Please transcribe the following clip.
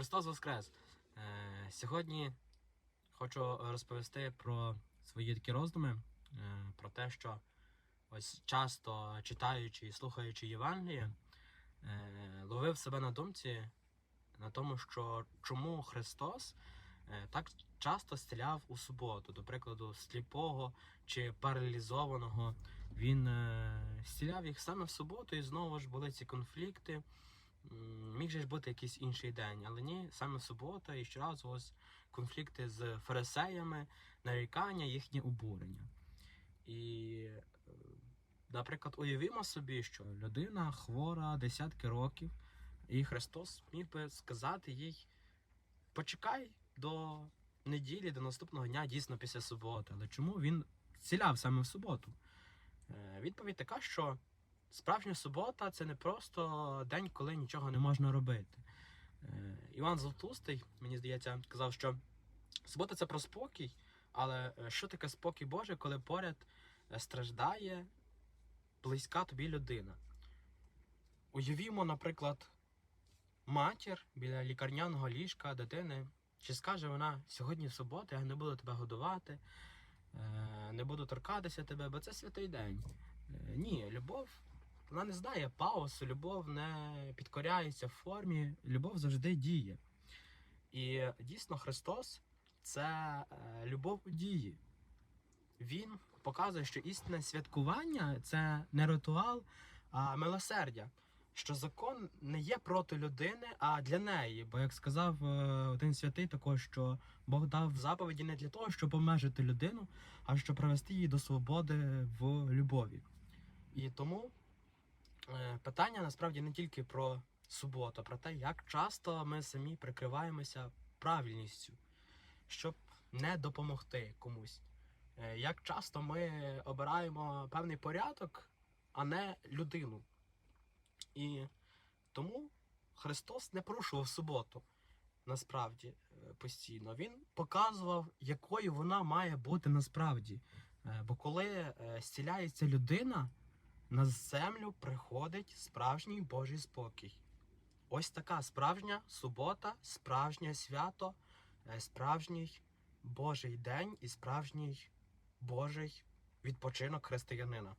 Христос Воскрес! Е, Сьогодні хочу розповісти про свої такі роздуми, е, про те, що ось часто читаючи і слухаючи Євангеліє, е, ловив себе на думці на тому, що чому Христос так часто зціляв у суботу, до прикладу, сліпого чи паралізованого. Він зціляв їх саме в суботу, і знову ж були ці конфлікти. Міг же ж бути якийсь інший день, але ні, саме субота і щоразу ось конфлікти з фарисеями, нарікання, їхнє обурення. І, е, наприклад, уявімо собі, що людина хвора десятки років, і Христос міг би сказати їй: почекай до неділі, до наступного дня, дійсно після суботи. Але чому він зціляв саме в суботу? Е, Відповідь така, що справжня субота це не просто день, коли нічого не можна робити. Е, Іван Золотустий, мені здається, казав, що субота це про спокій, але е, що таке спокій Божий, коли поряд е, страждає близька тобі людина? Уявімо, наприклад, матір біля лікарняного ліжка дитини. Чи скаже вона сьогодні субота, я не буду тебе годувати, не буду торкатися тебе, бо це святий день. Ні, любов вона не знає пауз, любов не підкоряється в формі, любов завжди діє. І дійсно Христос це е, любов у дії. Він показує, що істинне святкування це не ритуал, а милосердя. Що закон не є проти людини, а для неї. Бо, як сказав е, один святий, також що Бог дав заповіді не для того, щоб обмежити людину, а щоб привести її до свободи в любові. І тому питання насправді не тільки про суботу, а про те, як часто ми самі прикриваємося правильністю, щоб не допомогти комусь. Е, Як часто ми обираємо певний порядок, а не людину. І тому Христос не порушував суботу насправді е, постійно. Він показував, якою вона має бути насправді. Е, Бо коли е, зціляється людина, на землю приходить справжній Божий спокій. Ось така справжня субота, справжнє свято, е, справжній Божий день і справжній Божий відпочинок християнина.